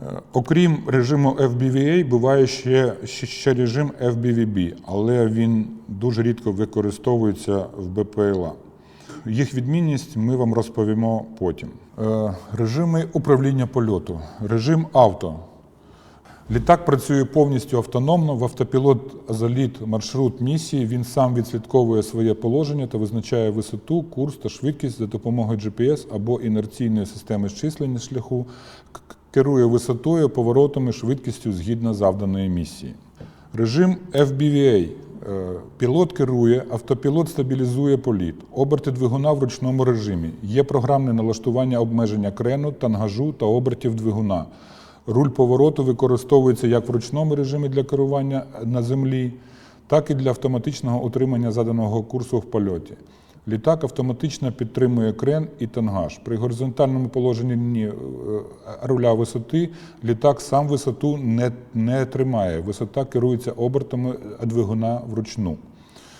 Е, Окрім режиму FBVA, буває ще, ще, режим FBVB, але він дуже рідко використовується в БПЛА. Їх відмінність ми вам розповімо потім. Е, Режими управління польоту, режим авто. Літак працює повністю автономно. В автопілот заліт маршрут місії. Він сам відслідковує своє положення та визначає висоту, курс та швидкість за допомогою GPS або інерційної системи зчислення шляху, керує висотою, поворотами, швидкістю згідно завданої місії. Режим FBVA. Е, Пілот керує, автопілот стабілізує політ, оберти двигуна в ручному режимі. Є програмне налаштування обмеження крену, тангажу та обертів двигуна. Руль повороту використовується як в ручному режимі для керування на землі, так і для автоматичного утримання заданого курсу в польоті. Літак автоматично підтримує крен і тангаж. При горизонтальному положенні е, руля висоти літак сам висоту не, не тримає. Висота керується обертами двигуна вручну.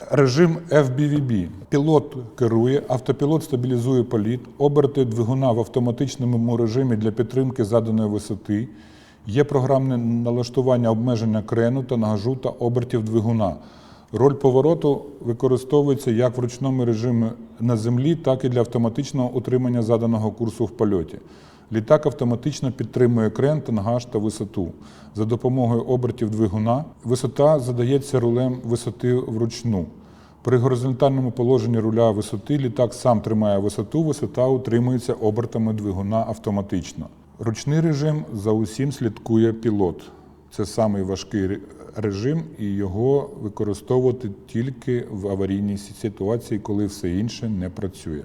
Режим FBVB. Пілот керує, автопілот стабілізує політ, оберти двигуна в автоматичному режимі для підтримки заданої висоти. Є програмне налаштування обмеження крену та нагажу та обертів двигуна. Роль повороту використовується як в ручному режимі на землі, так і для автоматичного утримання заданого курсу в польоті. Літак автоматично підтримує крен, тангаж та висоту. За допомогою обертів двигуна висота задається рулем висоти вручну. При горизонтальному положенні руля висоти літак сам тримає висоту, висота утримується обертами двигуна автоматично. Ручний режим за усім слідкує пілот. Це самий важкий режим, і його використовувати тільки в аварійній ситуації, коли все інше не працює.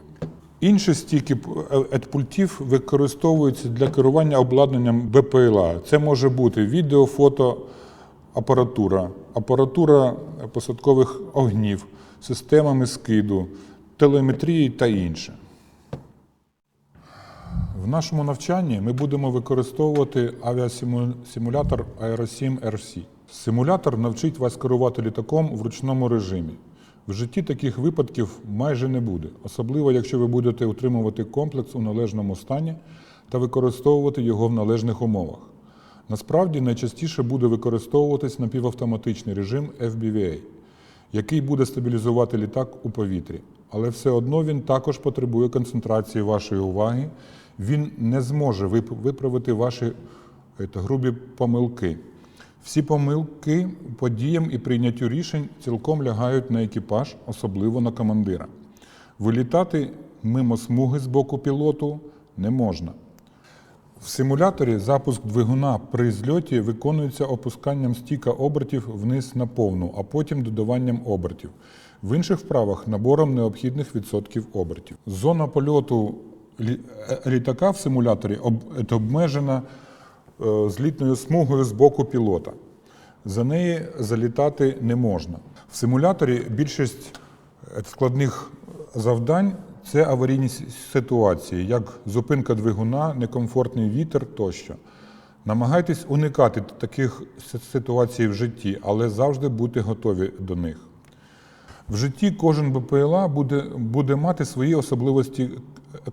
Інші стійки п- е, пультів використовуються для керування обладнанням БПЛА. Це може бути відео, фото, апаратура, апаратура посадкових огнів, системами скиду, телеметрії та інше. В нашому навчанні ми будемо використовувати авіасимулятор Aero7 RC. Симулятор навчить вас керувати літаком в ручному режимі. В житті таких випадків майже не буде, особливо якщо ви будете утримувати комплекс у належному стані та використовувати його в належних умовах. Насправді найчастіше буде використовуватись напівавтоматичний режим FBVA, який буде стабілізувати літак у повітрі. Але все одно він також потребує концентрації вашої уваги. Він не зможе виправити ваші е, грубі помилки. Всі помилки по діям і прийняттю рішень цілком лягають на екіпаж, особливо на командира. Вилітати мимо смуги з боку пілоту не можна. В симуляторі запуск двигуна при зльоті виконується опусканням стіка обертів вниз на повну, а потім додаванням обертів. В інших вправах набором необхідних відсотків обертів. Зона польоту е, літака в симуляторі обмежена е, злітною смугою з боку пілота. За неї залітати не можна. В симуляторі більшість е, складних завдань це аварійні ситуації, як зупинка двигуна, некомфортний вітер тощо. Намагайтесь уникати таких ситуацій в житті, але завжди бути готові до них. В житті кожен БПЛА буде, буде мати свої особливості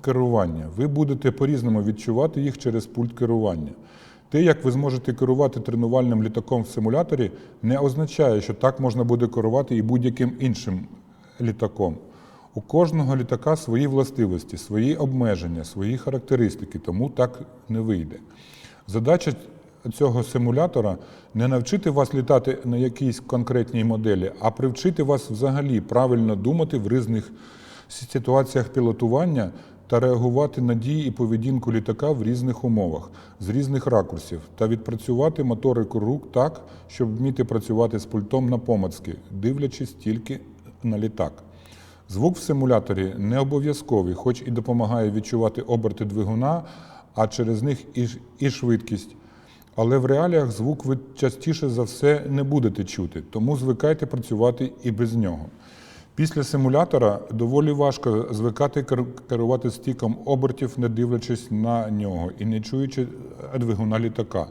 керування. Ви будете по-різному відчувати їх через пульт керування. Те, як ви зможете керувати тренувальним літаком в симуляторі, не означає, що так можна буде керувати і будь-яким іншим літаком. У кожного літака свої властивості, свої обмеження, свої характеристики, тому так не вийде. Задача цього симулятора не навчити вас літати на якійсь конкретній моделі, а привчити вас взагалі правильно думати в різних ситуаціях пілотування та реагувати на дії і поведінку літака в різних умовах, з різних ракурсів, та відпрацювати моторику рук так, щоб вміти працювати з пультом на помацки, дивлячись тільки на літак. Звук в симуляторі не обов'язковий, хоч і допомагає відчувати оберти двигуна, а через них і, швидкість. Але в реаліях звук ви частіше за все не будете чути, тому звикайте працювати і без нього. Після симулятора доволі важко звикати керувати стіком обертів, не дивлячись на нього і не чуючи е, двигуна літака.